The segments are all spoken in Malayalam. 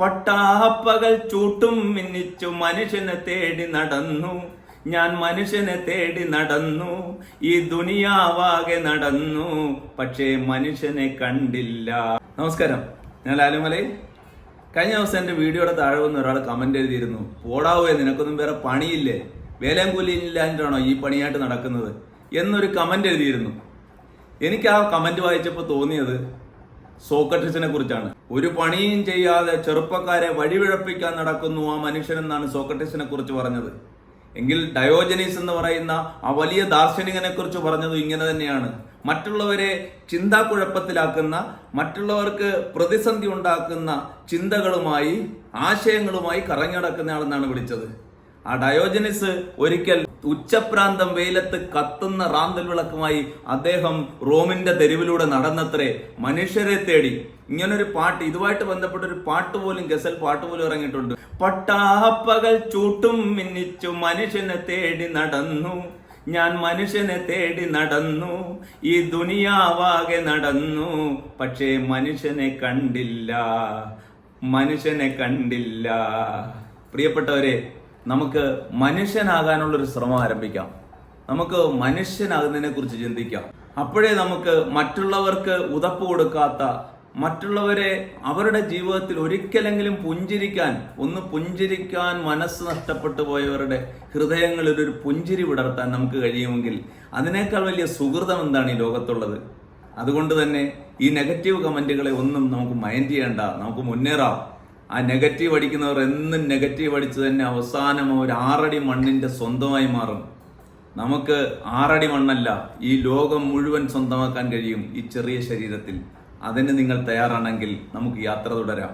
പട്ടാപ്പകൽ ചൂട്ടും മിന്നിച്ചു മനുഷ്യനെ തേടി നടന്നു. ഞാൻ മനുഷ്യനെ തേടി നടന്നു. ഈ ദുനിയാവാകെ നടന്നു. പക്ഷേ മനുഷ്യനെ കണ്ടില്ല. നമസ്കാരം. ഞാൻ ലാലുമലൈ കഴിഞ്ഞ ദിവസം എന്റെ വീഡിയോയുടെ താഴെ വന്ന് ഒരാൾ കമന്റ് എഴുതിയിരുന്നു. പോടാവേ നിനക്കൊന്നും വേറെ പണിയില്ലേ? വേലയും കൂലിയില്ലാണ്ടാണോ ഈ പണിയായിട്ട് നടക്കുന്നത്? എന്നൊരു കമന്റ് എഴുതിയിരുന്നു. എനിക്ക് ആ കമന്റ് വായിച്ചപ്പോൾ തോന്നിയത് സോക്രട്ടീസിനെ കുറിച്ചാണ്. ഒരു പണിയും ചെയ്യാതെ ചെറുപ്പക്കാരെ വഴിവിഴപ്പിക്കാൻ നടക്കുന്നു ആ മനുഷ്യനെന്നാണ് സോക്രട്ടീസിനെ കുറിച്ച് പറഞ്ഞത്. എങ്കിൽ ഡയോജനീസ് എന്ന് പറയുന്ന ആ വലിയ ദാർശനികനെ കുറിച്ച് പറഞ്ഞതും ഇങ്ങനെ തന്നെയാണ്. മറ്റുള്ളവരെ ചിന്താക്കുഴപ്പത്തിലാക്കുന്ന മറ്റുള്ളവർക്ക് പ്രതിസന്ധി ഉണ്ടാക്കുന്ന ചിന്തകളുമായി ആശയങ്ങളുമായി കറങ്ങി നടക്കുന്നയാളെന്നാണ് വിളിച്ചത്. ആ ഡയോജനിസ് ഒരിക്കൽ ഉച്ചപ്രാന്തം വെയിലത്ത് കത്തുന്ന റാന്തൽ വിളക്കുമായി അദ്ദേഹം റോമിന്റെ തെരുവിലൂടെ നടന്നത്രേ. മനുഷ്യരെ തേടി. ഇങ്ങനൊരു പാട്ട് ഇതുമായിട്ട് ബന്ധപ്പെട്ട ഒരു പാട്ട് പോലും ഗസൽ പാട്ട് പോലും ഇറങ്ങിയിട്ടുണ്ട്. പട്ടാപ്പകൽ ചൂട്ടും മിന്നിച്ചു മനുഷ്യനെ തേടി നടന്നു. ഞാൻ മനുഷ്യനെ തേടി നടന്നു. ഈ ദുനിയാവാകെ നടന്നു. പക്ഷേ മനുഷ്യനെ കണ്ടില്ല. മനുഷ്യനെ കണ്ടില്ല. പ്രിയപ്പെട്ടവരെ നമുക്ക് മനുഷ്യനാകാനുള്ളൊരു ശ്രമം ആരംഭിക്കാം. നമുക്ക് മനുഷ്യനാകുന്നതിനെ കുറിച്ച് ചിന്തിക്കാം. അപ്പോഴേ നമുക്ക് മറ്റുള്ളവർക്ക് ഉതപ്പ് കൊടുക്കാത്ത മറ്റുള്ളവരെ അവരുടെ ജീവിതത്തിൽ ഒരിക്കലെങ്കിലും പുഞ്ചിരിക്കാൻ ഒന്ന് പുഞ്ചിരിക്കാൻ മനസ്സ് നഷ്ടപ്പെട്ടു പോയവരുടെ ഹൃദയങ്ങളിൽ ഒരു പുഞ്ചിരി വിടർത്താൻ നമുക്ക് കഴിയുമെങ്കിൽ അതിനേക്കാൾ വലിയ സുഹൃതം എന്താണ് ഈ ലോകത്തുള്ളത്? അതുകൊണ്ട് തന്നെ ഈ നെഗറ്റീവ് കമന്റുകളെ ഒന്നും നമുക്ക് മൈൻഡ് ചെയ്യേണ്ട നമുക്ക് മുന്നേറാം. ആ നെഗറ്റീവ് അടിക്കുന്നവർ എന്നും നെഗറ്റീവ് അടിച്ച് തന്നെ അവസാനം ഒരു ആറടി മണ്ണിന്റെ സ്വന്തമായി മാറും. നമുക്ക് ആറടി മണ്ണല്ല ഈ ലോകം മുഴുവൻ സ്വന്തമാക്കാൻ കഴിയും ഈ ചെറിയ ശരീരത്തിൽ. അതിന് നിങ്ങൾ തയ്യാറാണെങ്കിൽ നമുക്ക് യാത്ര തുടരാം.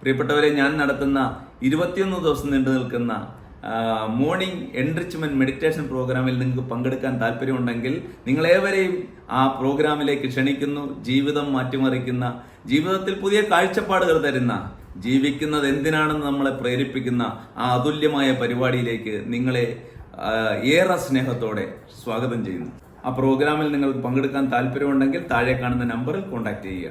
പ്രിയപ്പെട്ടവരെ ഞാൻ നടത്തുന്ന ഇരുപത്തിയൊന്ന് ദിവസം നീണ്ടു നിൽക്കുന്ന മോർണിംഗ് എൻറിച്ച്മെന്റ് മെഡിറ്റേഷൻ പ്രോഗ്രാമിൽ നിങ്ങൾക്ക് പങ്കെടുക്കാൻ താല്പര്യമുണ്ടെങ്കിൽ നിങ്ങളേവരെയും ആ പ്രോഗ്രാമിലേക്ക് ക്ഷണിക്കുന്നു. ജീവിതം മാറ്റിമറിക്കുന്ന ജീവിതത്തിൽ പുതിയ കാഴ്ചപ്പാടുകൾ തരുന്ന ജീവിക്കുന്നത് എന്തിനാണെന്ന് നമ്മളെ പ്രേരിപ്പിക്കുന്ന ആ അതുല്യമായ പരിപാടിയിലേക്ക് നിങ്ങളെ ഏറെ സ്നേഹത്തോടെ സ്വാഗതം ചെയ്യുന്നു. ആ പ്രോഗ്രാമിൽ നിങ്ങൾ പങ്കെടുക്കാൻ താല്പര്യമുണ്ടെങ്കിൽ താഴെ കാണുന്ന നമ്പറിൽ കോൺടാക്ട് ചെയ്യുക.